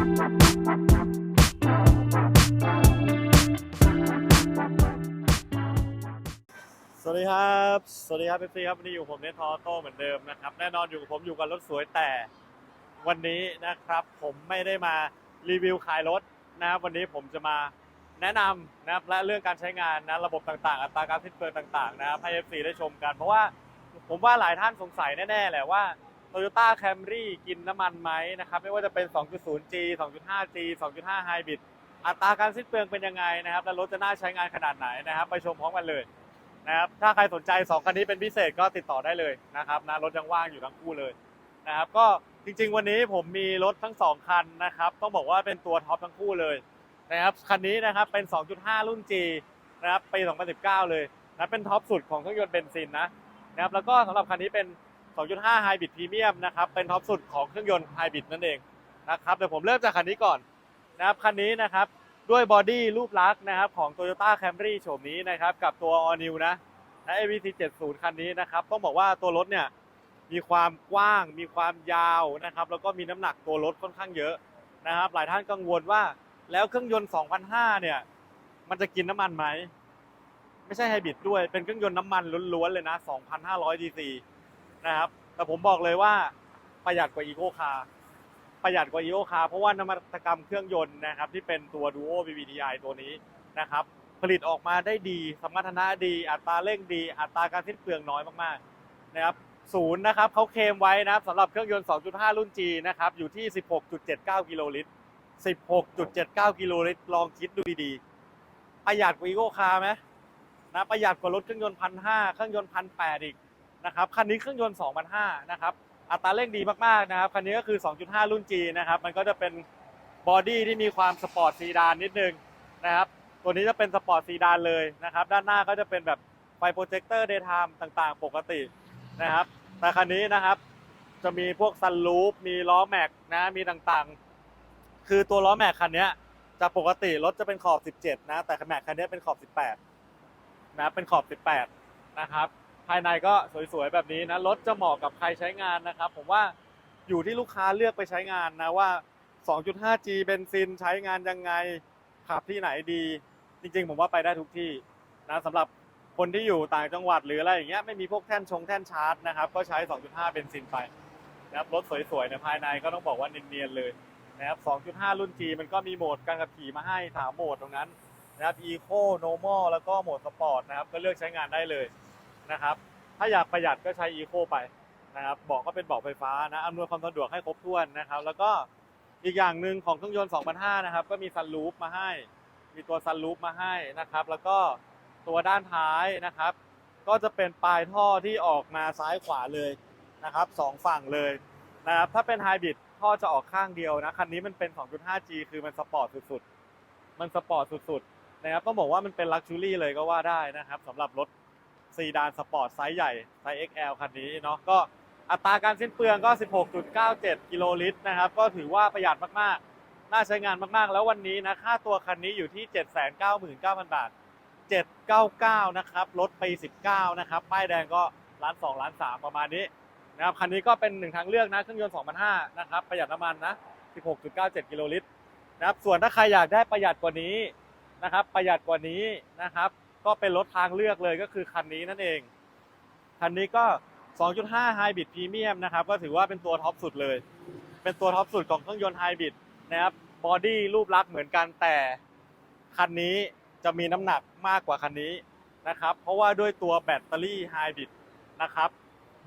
สวัสดีครับ สวัสดีครับพี่ครับวันนี้อยู่ผมเนทอโต้เหมือนเดิมนะครับ แน่นอนอยู่กับผมอยู่กับรถสวยแต่วันนี้นะครับ ผมไม่ได้มารีวิวขายรถนะครับวันนี้ผมจะมาแนะนำนะครับและเรื่องการใช้งานนะระบบต่างๆ อัตราการสิ้นเปลืองต่างๆนะครับให้ FC ได้ชมกัน เพราะว่าผมว่าหลายท่านสงสัยแน่ๆแหละว่า Toyota Camry กินน้ำมันไหมนะครับ ไม่ว่าจะเป็น 2.0G 2.5G 2.5 Hybrid อัตราการสิ้นเปลืองเป็นยังไงนะครับ และรถจะน่าใช้งานขนาดไหนนะครับ ไปชมพร้อมกันเลยนะครับ ถ้าใครสนใจ 2 คันนี้เป็นพิเศษก็ติดต่อได้เลยนะครับนะรถยังว่างอยู่ทั้งคู่เลยนะครับ ก็จริง ๆ วันนี้ผมมีรถทั้ง 2 คันนะครับ ต้องบอกว่าเป็นตัวท็อปทั้งคู่เลยนะครับ คันนี้นะครับเป็น 2.5 รุ่น G นะครับปี 2019 เลยนะเป็นท็อปสุดของเครื่องยนต์เบนซินนะนะครับ แล้วก็สำหรับคันนี้เป็น 2.5 Hybrid Premium นะครับ เป็นท็อปสุดของเครื่องยนต์ Hybrid นั่นเองนะครับเดี๋ยวผมเริ่มจากคันนี้ก่อนนะครับคันนี้นะครับด้วยบอดี้รูปลักษณ์นะครับของ Toyota Camry โฉมนี้นะครับกับตัว All New นะนะ AVC 70 คันนี้นะครับต้องบอกว่าตัวรถเนี่ยมีความกว้างมีความยาวนะครับแล้วก็มีน้ำหนักตัวรถค่อนข้างเยอะนะครับหลายท่านกังวลว่าแล้วเครื่องยนต์ 2005 เนี่ยมันจะกินน้ำมันไหม ไม่ใช่ไฮบริดด้วยเป็นเครื่องยนต์น้ำมันล้วนๆเลยนะ 2,500 DC นะครับ แต่ผมบอกเลยว่าประหยัดกว่า Eco Car ประหยัดกว่า Evo Car เพราะว่านวัตกรรมเครื่องยนต์นะครับ ที่เป็นตัว Duo BBDI ตัวนี้นะครับ ผลิตออกมาได้ดี สมรรถนะดี อัตราเร่งดี อัตราการสิ้นเปลืองน้อยมากๆนะครับศูนย์นะครับเขาเคลมไว้นะครับสำหรับเครื่องยนต์ 2.5 รุ่น G นะครับอยู่ที่ 16.79 กิโลลิตร 16.79 กิโลลิตร ลองคิดดูดีๆประหยัดกว่า Evo Car ไหมนะประหยัดกว่ารถเครื่องยนต์พันห้าเครื่องยนต์พันแปดอีก นะครับคันนี้เครื่องยนต์2,500นะครับอัตราเร่งดีมากๆนะครับคันนี้ก็คือ 2.5 รุ่น G นะครับมันก็จะเป็นบอดี้ที่มีความสปอร์ตซีดานนิดนึงนะครับตัวนี้จะเป็นสปอร์ตซีดานเลยนะครับด้านหน้าก็จะเป็นแบบไฟโปรเจคเตอร์เดย์ไทม์ต่างๆ ปกตินะครับแต่คันนี้นะครับจะมีพวกซันลูปมีล้อแม็กนะมีต่างๆ คือตัวล้อแม็กคันนี้จะปกติรถจะเป็นขอบ 17 นะ แต่แม็กคันนี้เป็นขอบ 18 นะเป็นขอบ 18 นะครับ ภายในก็สวยๆแบบนี้นะรถจะเหมาะกับใครใช้งานนะครับ ผมว่าอยู่ที่ลูกค้าเลือกไปใช้งานนะว่า 2.5G เบนซินใช้งานยังไงขับที่ไหนดี จริง ๆ ผมว่าไปได้ทุกที่นะสำหรับคนที่อยู่ต่างจังหวัดหรืออะไรอย่างเงี้ยไม่มีพวกแท่นชงแท่นชาร์จนะครับก็ใช้ 2.5 เบนซินไปนะครับรถสวยๆในภายในก็ต้องบอกว่าเนียนๆเลยนะครับ 2.5 รุ่น G มันก็มีโหมดการขับขี่มาให้สามโหมดตรงนั้นนะครับ Eco Normal แล้วก็โหมด Sport นะครับก็เลือกใช้งานได้เลย นะครับ ถ้าอยากประหยัดก็ใช้อีโคไปนะครับเบอกก็เป็นเบาะไฟฟ้านะอำนวยความสะดวกให้ครบถ้วนนะครับ แล้วก็อีกอย่างหนึ่งของเครื่องยนต์ 2005 นะครับ ก็มีซันรูฟมาให้ มีตัวซันรูฟมาให้นะครับ แล้วก็ตัวด้านท้ายนะครับ ก็จะเป็นปลายท่อที่ออกมาซ้ายขวาเลยนะครับสองฝั่งเลยนะครับ ถ้าเป็นไฮบริดท่อจะออกข้างเดียวนะ คันนี้มันเป็น 2.5G คือมันสปอร์ตสุดๆ มันสปอร์ตสุดๆ นะครับ ต้องบอกว่ามันเป็นลักชูรี่เลยก็ว่าได้นะครับสำหรับรถ ซีดานสปอร์ตไซส์ใหญ่ไซส์ XL คันนี้เนาะก็อัตราการสิ้นเปลืองก็ 16.97 กิโลลิตรนะครับ ก็ถือว่าประหยัดมากๆ น่าใช้งานมากๆ แล้ววันนี้นะ ค่าตัวคันนี้อยู่ที่ 799,000 บาท 799 นะครับ ลดไป 19 นะครับ ป้ายแดงก็ล้าน2ล้าน3ประมาณนี้นะครับ คันนี้ก็เป็นหนึ่งทางเลือกนะ เครื่องยนต์2,500นะครับ ประหยัดน้ำมันนะ 16.97 กิโลลิตรนะครับ ส่วนถ้าใครอยากได้ประหยัดกว่านี้นะครับ ประหยัดกว่านี้นะครับ ก็เป็นรถทางเลือกเลยก็คือคันนี้นั่นเอง คันนี้ก็ 2.5 Hybrid Premium นะครับ ก็ถือว่าเป็นตัวท็อปสุดเลย เป็นตัวท็อปสุดของเครื่องยนต์ไฮบริดนะครับ บอดี้รูปลักษณ์เหมือนกันแต่คันนี้จะมีน้ำหนักมากกว่าคันนี้นะครับ เพราะว่าด้วยตัวแบตเตอรี่ไฮบริดนะครับ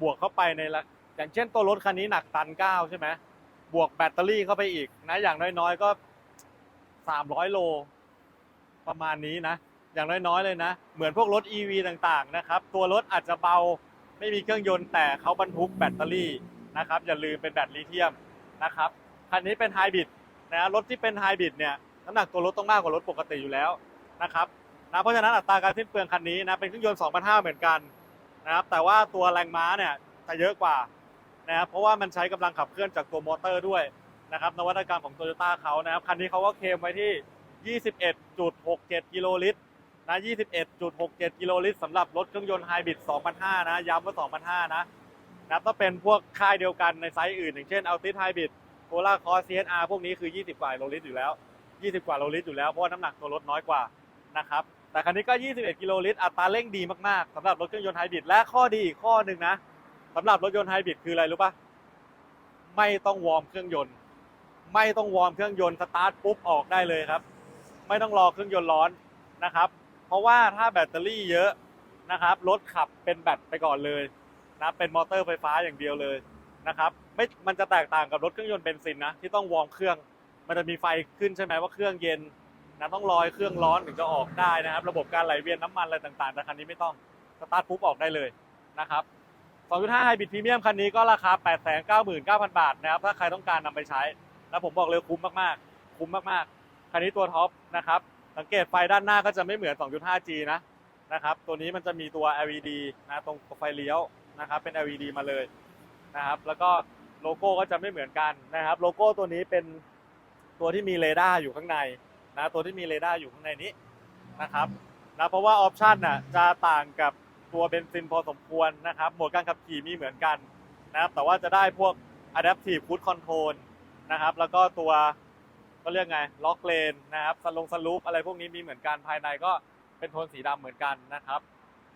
บวกเข้าไปในละอย่างเช่นตัวรถคันนี้หนักตัน 9 ใช่ไหมบวกแบตเตอรี่เข้าไปอีกนะอย่างน้อยๆก็ 300 โลประมาณนี้นะ อย่างน้อยๆเลยนะ เหมือนพวกรถ EV ต่างๆนะครับ ตัวรถอาจจะเบาไม่มีเครื่องยนต์แต่เขาบรรทุกแบตเตอรี่นะครับ อย่าลืมเป็นแบตลิเธียมนะครับคันนี้เป็นไฮบริดนะรถที่เป็นไฮบริดเนี่ยน้ำหนักตัวรถต้องมากกว่ารถปกติอยู่แล้วนะครับนะเพราะฉะนั้นอัตราการสิ้นเปลืองคันนี้นะเป็นเครื่องยนต์2,500เหมือนกันนะครับแต่ว่าตัวแรงม้าเนี่ยจะเยอะกว่านะครับเพราะว่ามันใช้กำลังขับเคลื่อนจากตัวมอเตอร์ด้วยนะครับนวัตกรรมของโตโยต้าเขานะครับคันนี้เขาก็เคลมไว้ที่ 21.67 กิโลลิตร นะ 21.67 กิโลลิตรสำหรับรถเครื่องยนต์ไฮบริด2005นะ ย้ำว่า2005นะนะถ้าเป็นพวกค่ายเดียวกันในไซส์อื่น อย่างเช่น Altis Hybrid โ o ล่าคอ CSR พวกนี้คือ 20 กว่าโลลิตรอยู่แล้ว 20 กว่าโลลิตรอยู่แล้ว เพราะว่าน้ำหนักตัวรถน้อยกว่านะครับ แต่คันนี้ก็ 21 กิโลลิตร อัตราเร่งดีมากๆสำหรับรถเครื่องยนต์ไฮบริด และข้อดีอีกข้อหนึ่งนะสำหรับรถยนต์ไฮบริดคืออะไรรู้ปะไม่ต้องวอร์มเครื่องยนต์ ไม่ต้องวอร์มเครื่องยนต์สตาร์ทปุ๊บออกได้เลยครับ ไม่ต้องรอเครื่องยนต์ร้อนนะครับ ราะว่าถ้าแบตเตอรี่เยอะนะครับรถขับเป็นแบตไปก่อนเลยนะเป็นมอเตอร์ไฟฟ้าอย่างเดียวเลยนะครับไม่มันจะแตกต่างกับรถเครื่องยนต์เบนซินนะที่ต้องวอร์มเครื่อง มันจะมีไฟขึ้นใช่ไหมว่าเครื่องเย็นนะต้องรอให้เครื่องร้อนถึงจะออกได้นะครับ ระบบการไหลเวียนน้ำมันอะไรต่างๆแต่คันนี้ไม่ต้องสตาร์ทปุ๊บออกได้เลยนะครับ2.5 Hybrid Premium คันนี้ก็ราคา 899,000 บาทนะครับถ้าใครต้องการนำไปใช้ แล้วผมบอกเลยคุ้มมากๆ คุ้มมากๆ คันนี้ตัวท็อปนะครับ สังเกตไฟด้านหน้าก็จะไม่เหมือน 2.5G นะนะครับตัวนี้มันจะมีตัว LED นะตรงไฟเลี้ยวนะครับเป็น LED มาเลยนะครับแล้วก็โลโก้ก็จะไม่เหมือนกันนะครับโลโก้ตัวนี้เป็นตัวที่มีเรดาร์อยู่ข้างในนะตัวที่มีเรดาร์อยู่ข้างในนี้นะครับนะเพราะว่าออปชันน่ะจะต่างกับตัวเบนซินพอสมควรนะครับโหมดการขับขี่มีเหมือนกันนะครับแต่ว่าจะได้พวก Adaptive Cruise Control นะครับแล้วก็ตัว ก็เรียกไงล็อกเลนนะครับสลงสลูปอะไรพวกนี้มีเหมือนกันภายในก็เป็นโทนสีดำเหมือนกันนะครับ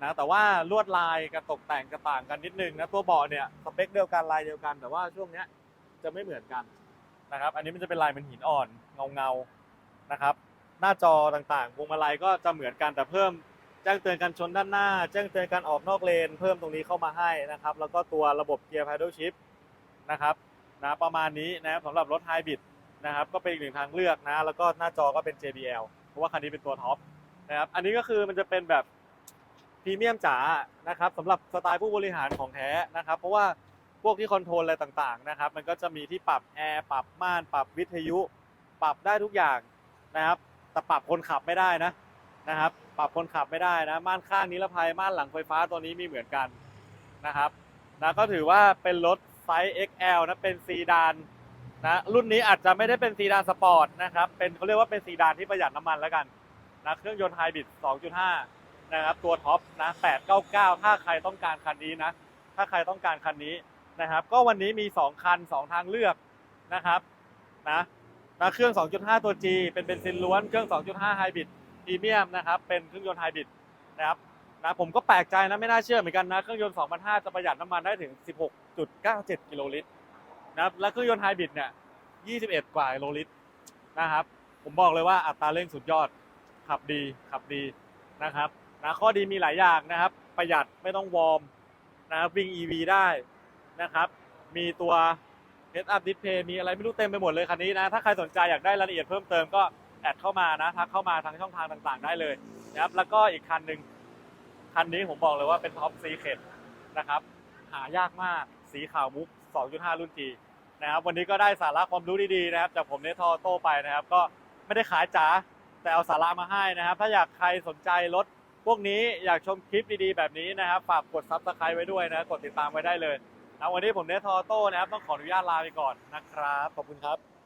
นะแต่ว่าลวดลายกับตกแต่งจะต่างกันนิดนึงนะตัวเบาะเนี่ยสเปคเดียวกันลายเดียวกัน แต่ว่าช่วงเนี้ยจะไม่เหมือนกันนะครับ อันนี้มันจะเป็นลายเหมือนหินอ่อนเงาเงานะครับ หน้าจอต่างๆพวงมาลัยก็จะเหมือนกันแต่เพิ่มแจ้งเตือนการชนด้านหน้า แจ้งเตือนการออกนอกเลน เพิ่มตรงนี้เข้ามาให้นะครับ แล้วก็ตัวระบบเกียร์ paddle shift นะครับนะประมาณนี้นะครับสำหรับรถไฮบริด นะครับก็เป็นอีกหนึ่งทางเลือกนะ แล้วก็หน้าจอก็เป็น JBL เพราะว่าคันนี้เป็นตัวท็อปนะครับอันนี้ก็คือมันจะเป็นแบบพรีเมียมจ๋านะครับสำหรับสไตล์ผู้บริหารของแท้นะครับ เพราะว่าพวกที่คอนโทรลอะไรต่างๆนะครับ มันก็จะมีที่ปรับแอร์ปรับม่านปรับวิทยุ ปรับได้ทุกอย่างนะครับแต่ปรับคนขับไม่ได้นะนะครับ ปรับคนขับไม่ได้นะม่านข้างนิรภัยม่านหลังไฟฟ้าตัวนี้มีเหมือนกันนะครับนะก็ถือว่าเป็นรถไซส์ XL นะเป็นซีดาน นะรุ่นนี้อาจจะไม่ได้เป็นซีดานสปอร์ตนะครับเป็นเขาเรียกว่าเป็นซีดานที่ประหยัดน้ำมันแล้วกันนะเครื่องยนต์ไฮบริด 2.5 นะครับตัวท็อปนะ 899 ถ้าใครต้องการคันนี้นะ ถ้าใครต้องการคันนี้นะครับ ก็วันนี้มี 2 คัน 2 ทางเลือกนะครับนะนะเครื่อง 2.5 ตัว G เป็นเบนซินล้วน เครื่อง 2.5 ไฮบริดพรีเมียมนะครับเป็นเครื่องยนต์ไฮบริดนะครับนะผมก็แปลกใจนะไม่น่าเชื่อเหมือนกันนะ เครื่องยนต์ 2,500 จะประหยัดน้ำมันได้ถึง 16.97 กิโลลิตร นะครับแล้วเครื่องยนต์ไฮบริดเนี่ย 21 กว่ากิโลลิตรนะครับ ผมบอกเลยว่าอัตราเร่งสุดยอด ขับดีขับดีนะครับนะข้อดีมีหลายอย่างนะครับ ประหยัดไม่ต้องวอร์มนะครับวิ่ง EV ได้นะครับ มีตัว Head Up Display มีอะไรไม่รู้เต็มไปหมดเลยคันนี้นะ ถ้าใครสนใจอยากได้รายละเอียดเพิ่มเติมก็แอดเข้ามานะทักเข้ามาทางช่องทางต่างๆ ได้เลยนะครับ แล้วก็อีกคันหนึ่งคันนี้ผมบอกเลยว่าเป็นท็อปซีเคดนะครับ หายากมากสีขาวมุก 2.5 รุ่น G นะครับวันนี้ก็ได้สาระความรู้ดีๆนะครับจากผมเนทอโต้ไปนะครับ ก็ไม่ได้ขายจ๋าแต่เอาสาระมาให้นะครับ ถ้าอยากใครสนใจรถพวกนี้อยากชมคลิปดีๆแบบนี้นะครับฝากกดซับสไครต์ไว้ด้วยนะกดติดตามไว้ได้เลยนะวันนี้ผมเนทอโต้นะครับต้องขออนุญาตลาไปก่อนนะครับขอบคุณครับ